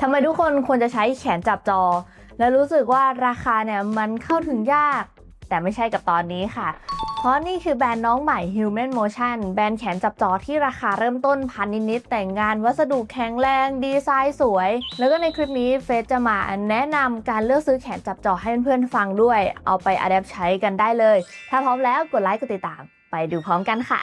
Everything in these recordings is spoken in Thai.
ทำไมทุกคนควรจะใช้แขนจับจอ และรู้สึกว่าราคาเนี่ยมันเข้าถึงยาก แต่ไม่ใช่กับตอนนี้ค่ะ เพราะนี่คือแบรนด์น้องใหม่ Human Motion แบรนด์แขนจับจอที่ราคาเริ่มต้นพันนิดๆแต่งงานวัสดุแข็งแรงดีไซน์สวย แล้วก็ในคลิปนี้เฟซจะมาแนะนำการเลือกซื้อแขนจับจอให้เพื่อนๆฟังด้วย เอาไปอัดแอปใช้กันได้เลย ถ้าพร้อมแล้วกดไลค์กดติดตาม ไปดูพร้อมกันค่ะ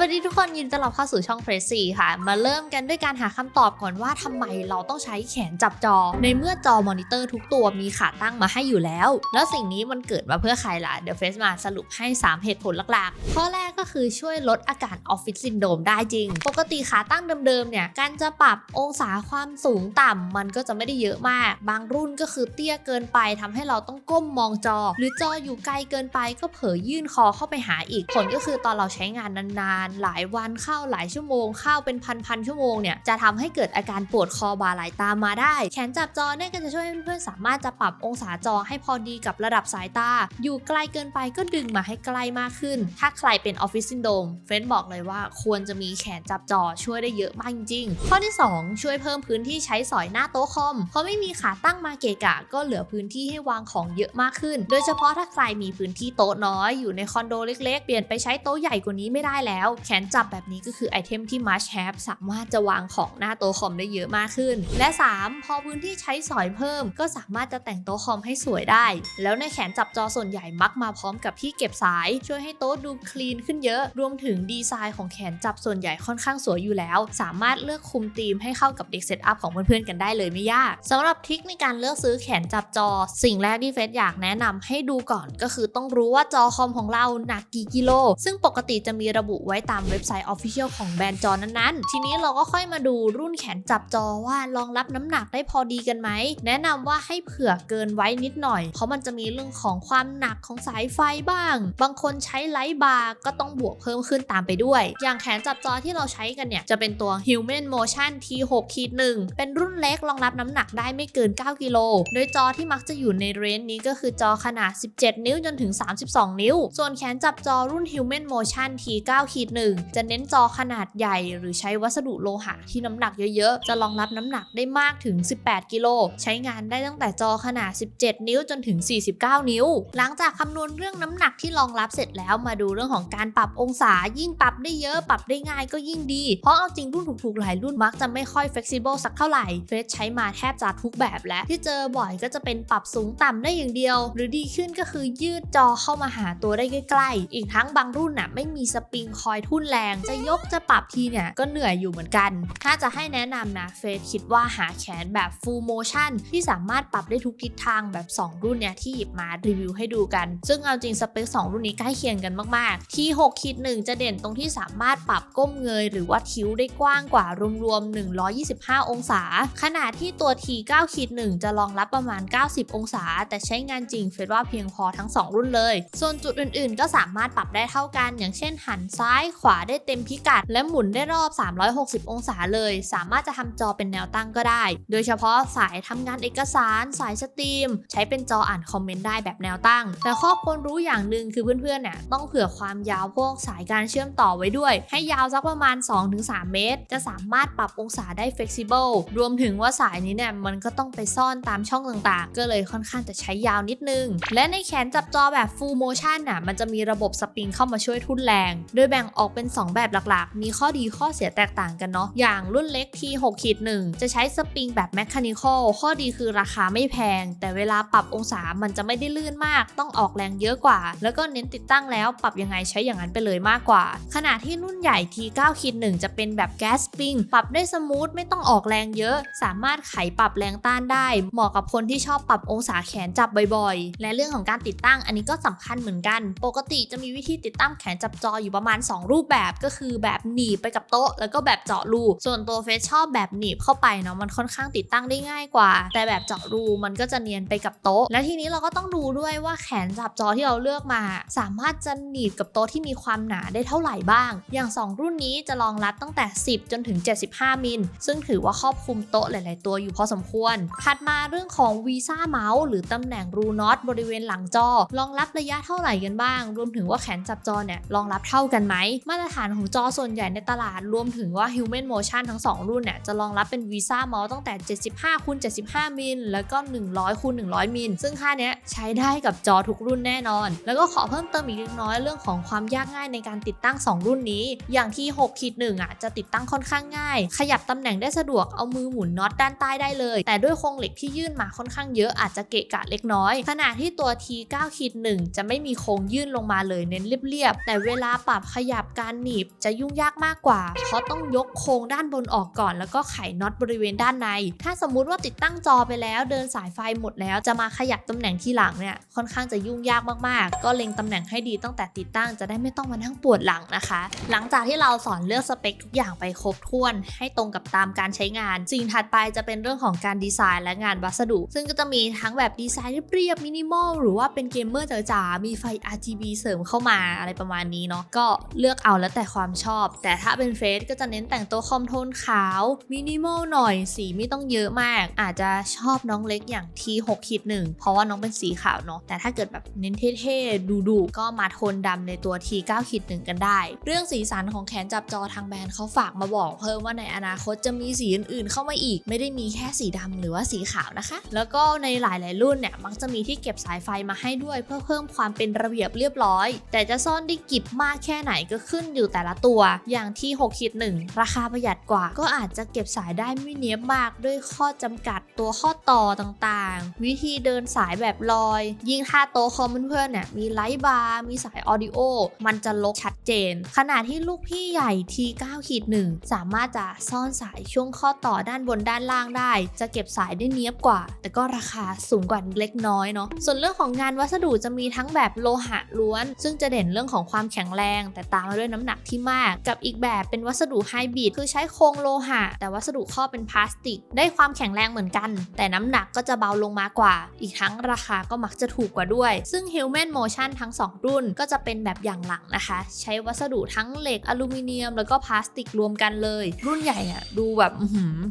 วัสดีทุกคนยินดีต้อนรับเข้าสู่ช่องเพรสซีค่ะ มาเริ่มกันด้วยการหาคำตอบก่อนว่าทำไมเราต้องใช้แขนจับจอ ในเมื่อจอมอนิเตอร์ทุกตัวมีขาตั้งมาให้อยู่แล้ว แล้วสิ่งนี้มันเกิดมาเพื่อใครล่ะเดี๋ยวเฟสมาสรุปให้ 3 เหตุผลหลักๆ ข้อแรกก็คือช่วยลดอาการออฟฟิศซินโดรมได้จริง ปกติขาตั้งเดิมๆเนี่ยการจะปรับองศาความสูงต่ำมันก็จะไม่ได้เยอะมาก บางรุ่นก็คือเตี้ยเกินไปทำให้เราต้องก้มมองจอ หรือจออยู่ไกลเกินไปก็เผลอยื่นคอเข้าไปหาอีกผลก็คือตอนเราใช้งานนานๆหลายวันเข้าหลายชั่วโมงเข้าเป็นพันๆชั่วโมงเนี่ยจะทำให้เกิดอาการปวดคอบ่าไหลตามมาได้ แขนจับจอเนี่ยก็จะช่วยให้เพื่อนๆสามารถจะปรับองศาจอให้พอดีกับระดับสายตา อยู่ไกลเกินไปก็ดึงมาให้ใกล้มากขึ้น ถ้าใครเป็นออฟฟิศซินโดมเฟรนบอกเลยว่าควรจะมีแขนจับจอช่วยได้เยอะมากจริงๆข้อที่ 2 ช่วยเพิ่มพื้นที่ใช้สอยหน้าโต๊ะคอม เพราะไม่มีขาตั้งมาเกะกะ ก็เหลือพื้นที่ให้วางของเยอะมากขึ้น โดยเฉพาะถ้าใครมีพื้นที่โต๊ะน้อยอยู่ในคอนโดเล็กๆ เปลี่ยนไปใช้โต๊ะใหญ่กว่านี้ไม่ได้แล้วแขนจับแบบนี้ก็คือไอเทมที่ must have สามารถจะวางของหน้าโต๊ะคอมได้เยอะมากขึ้น และ 3 พอพื้นที่ใช้สอยเพิ่ม ก็สามารถจะแต่งโต๊ะคอมให้สวยได้ แล้วในแขนจับจอส่วนใหญ่มักมาพร้อมกับที่เก็บสาย ช่วยให้โต๊ะดูคลีนขึ้นเยอะ รวมถึงดีไซน์ของแขนจับส่วนใหญ่ค่อนข้างสวยอยู่แล้ว สามารถเลือกคุมธีมให้เข้ากับเด็กเซตอัพของเพื่อนๆกันได้เลยไม่ยากสำหรับทริคในการเลือกซื้อแขนจับจอ สิ่งแรกที่เฟสอยากแนะนำให้ดูก่อนก็คือต้องรู้ว่าจอคอมของเราหนักกี่กิโล ซึ่งปกติจะมีระบุไว้ตามเว็บไซต์ Official ของแบรนด์จอนั้นๆ ทีนี้เราก็ค่อยมาดูรุ่นแขนจับจอว่ารองรับน้ำหนักได้พอดีกันไหม แนะนำว่าให้เผื่อเกินไว้นิดหน่อย เพราะมันจะมีเรื่องของความหนักของสายไฟบ้าง บางคนใช้ไลท์บาร์ก็ต้องบวกเพิ่มขึ้นตามไปด้วย อย่างแขนจับจอที่เราใช้กันเนี่ย จะเป็นตัว Human Motion T6 ขีด1เป็นรุ่นเล็กรองรับน้ำหนักได้ไม่เกิน 9 กิโล โดยจอที่มักจะอยู่ในเรนจ์นี้ก็คือจอขนาด 17 นิ้วจนถึง 32 นิ้ว ส่วนแขนจับจอรุ่น Human Motion T9 ีด1จะเน้นจอขนาดใหญ่ หรือใช้วัสดุโลหะที่น้ำหนักเยอะๆ จะรองรับน้ำหนักได้มากถึง 18 กิโล ใช้งานได้ตั้งแต่จอขนาด 17 นิ้วจนถึง 49 นิ้ว หลังจากคำนวณเรื่องน้ำหนักที่รองรับเสร็จแล้วมาดูเรื่องของการปรับองศา ยิ่งปรับได้เยอะปรับได้ง่ายก็ยิ่งดี เพราะเอาจริงรุ่นถูกๆหลายรุ่นมักจะไม่ค่อย flexible สักเท่าไหร่เฟสใช้มาแทบจะทุกแบบแล้วที่เจอบ่อยก็จะเป็นปรับสูงต่ำได้อย่างเดียว หรือดีขึ้นก็คือยืดจอเข้ามาหาตัวได้ใกล้ๆ อีกทั้งบางรุ่นน่ะไม่มีสปริงคอยทุ่นแรงจะยกจะปรับทีเนี่ยก็เหนื่อยอยู่เหมือนกัน ถ้าจะให้แนะนำนะเฟสคิดว่าหาแขนแบบ full motion ที่สามารถปรับได้ทุกทิศทางแบบ 2 รุ่นเนี่ยที่หยิบมารีวิวให้ดูกัน ซึ่งเอาจริงสเปค 2 รุ่นนี้ใกล้เคียงกันมากๆ ที่6ขีด1จะเด่นตรงที่สามารถปรับก้มเงย หรือว่าคิ้วได้กว้างกว่ารวมๆ 125 องศา ขณะที่ตัว T9 ขีด1จะรองรับประมาณ 90 องศา แต่ใช้งานจริงเฟสว่าเพียงพอทั้ง 2 รุ่นเลย ส่วนจุดอื่นๆ ก็สามารถปรับได้เท่ากัน อย่างเช่นหันซ้ายขวาได้เต็มพิกัด และหมุนได้รอบ 360 องศาเลย สามารถจะทำจอเป็นแนวตั้งก็ได้ โดยเฉพาะสายทำงานเอกสาร สายสตรีม ใช้เป็นจออ่านคอมเมนต์ได้แบบแนวตั้ง แต่ข้อควรรู้อย่างหนึ่งคือเพื่อนๆเนี่ยต้องเผื่อความยาวพวกสายการเชื่อมต่อไว้ด้วย ให้ยาวสักประมาณ 2-3 เมตร จะสามารถปรับองศาได้ flexible รวมถึงว่าสายนี้เนี่ยมันก็ต้องไปซ่อนตามช่องต่างๆ ก็เลยค่อนข้างจะใช้ยาวนิดนึง และในแขนจับจอแบบ full motion น่ะมันจะมีระบบสปริงเข้ามาช่วยทุ่นแรง โดยแบ่งออกเป็น 2 แบบหลักๆ มีข้อดีข้อเสียแตกต่างกันเนาะ อย่างรุ่นเล็ก T6 ขีด1จะใช้สปริงแบบ mechanical ข้อดีคือราคาไม่แพง แต่เวลาปรับองศามันจะไม่ได้ลื่นมาก ต้องออกแรงเยอะกว่า แล้วก็เน้นติดตั้งแล้วปรับยังไงใช้อย่างนั้นไปเลยมากกว่า ขณะที่รุ่นใหญ่ T9 ขีด1จะเป็นแบบแก๊สสปริง ปรับได้สมูทไม่ต้องออกแรงเยอะ สามารถไขปรับแรงต้านได้ เหมาะกับคนที่ชอบปรับองศาแขนจับบ่อยๆ และเรื่องของการติดตั้งอันนี้ก็สำคัญเหมือนกัน ปกติจะมีวิธีติดตั้งแขนจับจออยู่ประมาณ 2 2 รูปแบบก็คือแบบหนีบไปกับโต๊ะ แล้วก็แบบเจาะรู ส่วนตัวเฟสชอบแบบหนีบเข้าไปเนาะมันค่อนข้างติดตั้งได้ง่ายกว่า แต่แบบเจาะรูมันก็จะเนียนไปกับโต๊ะ และทีนี้เราก็ต้องดูด้วยว่าแขนจับจอที่เราเลือกมา สามารถจะหนีบกับโต๊ะที่มีความหนาได้เท่าไหร่บ้าง อย่าง 2 รุ่นนี้จะรองรับตั้งแต่ 10 จนถึง 75 มิล ซึ่งถือว่าครอบคลุมโต๊ะหลาย ๆ ตัวอยู่พอสมควร ถัดมาเรื่องของวีซ่าเมาส์หรือตำแหน่งรูน็อตบริเวณหลังจอรองรับระยะเท่าไหร่กันบ้าง รวมถึงว่าแขนจับจอเนี่ยรองรับเท่ากันไหมมาตรฐานของจอส่วนใหญ่ในตลาดรวมถึงว่า Human Motion ทั้ง 2 รุ่นเนี่ยจะรองรับเป็นวีซ่าเมาส์ตั้งแต่ 75คูณ75 มิล แล้วก็ 100คูณ100 มิล ซึ่งค่าเนี้ยใช้ได้กับจอทุกรุ่นแน่นอน แล้วก็ขอเพิ่มเติมอีกเล็กน้อยเรื่องของความยากง่ายในการติดตั้ง 2 รุ่นนี้ อย่างที่6ขีด1อะจะติดตั้งค่อนข้างง่าย ขยับตำแหน่งได้สะดวกเอามือหมุนน็อตด้านใต้ได้เลย แต่ด้วยโครงเหล็กที่ยื่นมาค่อนข้างเยอะอาจจะเกะกะเล็กน้อย ขณะที่ตัว T9 ขีด1จะไม่มีโครงยื่นลงมาเลยเน้นเรียบๆแต่เวลาปรับขยับการหนีบจะยุ่งยากมากกว่า เพราะต้องยกโครงด้านบนออกก่อน แล้วก็ไขน็อตบริเวณด้านใน ถ้าสมมุติว่าติดตั้งจอไปแล้ว เดินสายไฟหมดแล้วจะมาขยับตำแหน่งที่หลังเนี่ยค่อนข้างจะยุ่งยากมากๆ ก็เล็งตำแหน่งให้ดีตั้งแต่ติดตั้งจะได้ไม่ต้องมานั่งปวดหลังนะคะ หลังจากที่เราสอนเลือกสเปคทุกอย่างไปครบถ้วน ให้ตรงกับตามการใช้งานสิ่งถัดไปจะเป็นเรื่องของการดีไซน์และงานวัสดุ ซึ่งก็จะมีทั้งแบบดีไซน์เรียบๆมินิมอลหรือว่าเป็นเกมเมอร์จ๋าๆมีไฟ RGB เสริมเข้ามาอะไรประมาณนี้เนาะก็เเลือกเอาแล้วแต่ความชอบ แต่ถ้าเป็นเฟสก็จะเน้นแต่งตัวคอมโทนขาวมินิมอลหน่อยสีไม่ต้องเยอะมาก อาจจะชอบน้องเล็กอย่าง T6 ขีดหนึ่งเพราะว่าน้องเป็นสีขาวเนาะแต่ถ้าเกิดแบบเน้นเท่ๆดุๆก็มาโทนดำในตัว T9 ขีดหนึ่งกันได้ เรื่องสีสันของแขนจับจอทางแบรนด์เขาฝากมาบอก เพิ่มว่าในอนาคตจะมีสีอื่นๆ เข้ามาอีก ไม่ได้มีแค่สีดำหรือว่าสีขาวนะคะ แล้วก็ในหลายๆรุ่นเนี่ยมักจะมีที่เก็บสายไฟมาให้ด้วยเพื่อเพิ่มความเป็นระเบียบเรียบร้อย แต่จะซ่อนได้กิบมากแค่ไหนก็ขึ้นอยู่แต่ละตัว อย่างที่6ขีดหนึ่งราคาประหยัดกว่า ก็อาจจะเก็บสายได้ไม่เนี้ยบมากด้วยข้อจำกัดตัวข้อต่อต่างๆ วิธีเดินสายแบบลอย ยิ่งถ้าโตคอมเพื่อนๆเนี่ยมีไลท์บาร์มีสายออดิโอมันจะลกชัดเจน ขณะที่ลูกพี่ใหญ่ T9 ขีดหนึ่งสามารถจะซ่อนสายช่วงข้อต่อด้านบนด้านล่างได้ จะเก็บสายได้เนี้ยบกว่า แต่ก็ราคาสูงกว่าเล็กน้อยเนาะส่วนเรื่องของงานวัสดุจะมีทั้งแบบโลหะล้วน ซึ่งจะเด่นเรื่องของความแข็งแรง แต่ตามมาด้วยน้ำหนักที่มาก กับอีกแบบเป็นวัสดุไฮบริดคือใช้โครงโลหะ แต่วัสดุข้อเป็นพลาสติก ได้ความแข็งแรงเหมือนกัน แต่น้ำหนักก็จะเบาลงมากว่า อีกทั้งราคาก็มักจะถูกกว่าด้วย ซึ่ง Human Motion ทั้ง 2 รุ่นก็จะเป็นแบบอย่างหลังนะคะ ใช้วัสดุทั้งเหล็กอลูมิเนียม แล้วก็พลาสติกรวมกันเลย รุ่นใหญ่อะดูแบบ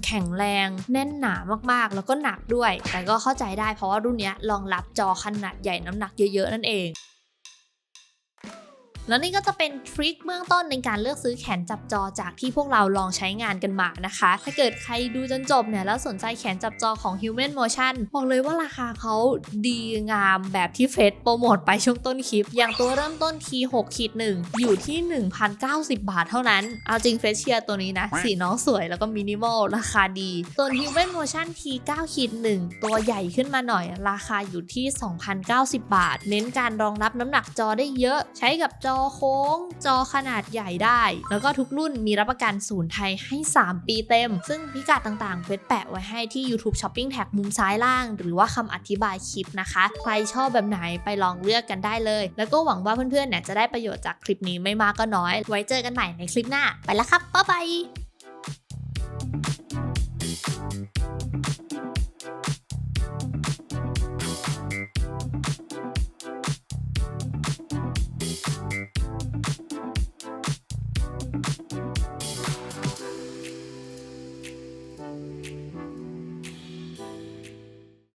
แข็งแรง แน่นหนามากๆ แล้วก็หนักด้วย แต่ก็เข้าใจได้เพราะว่ารุ่นเนี้ยรองรับจอขนาดใหญ่น้ำหนักเยอะๆนั่นเอง แล้วนี่ก็จะเป็นทริคเบื้องต้นในการเลือกซื้อแขนจับจอจากที่พวกเราลองใช้งานกันมานะคะ ถ้าเกิดใครดูจนจบเนี่ยแล้วสนใจแขนจับจอของ Human Motion บอกเลยว่าราคาเขาดีงามแบบที่เฟซโปรโมทไปช่วงต้นคลิป อย่างตัวเริ่มต้น T6 ขีดหนึ่งอยู่ที่ 1,090 บาทเท่านั้น เอาจริงเฟซเชียร์ตัวนี้นะ สีน้องสวยแล้วก็มินิมอลราคาดี ส่วน Human Motion T9 ขีดหนึ่งตัวใหญ่ขึ้นมาหน่อย ราคาอยู่ที่ 2,090 บาท เน้นการรองรับน้ำหนักจอได้เยอะใช้กับจอโค้ง จอขนาดใหญ่ได้ แล้วก็ทุกรุ่นมีรับประกันศูนย์ไทยให้ 3 ปีเต็ม ซึ่งพิกัดต่างๆเฟซแปะไว้ให้ที่ YouTube Shopping Tag มุมซ้ายล่าง หรือว่าคำอธิบายคลิปนะคะ ใครชอบแบบไหนไปลองเลือกกันได้เลย แล้วก็หวังว่าเพื่อนๆเนี่ยจะได้ประโยชน์จากคลิปนี้ไม่มากก็น้อย ไว้เจอกันใหม่ในคลิปหน้า ไปแล้วครับบ๊ายบาย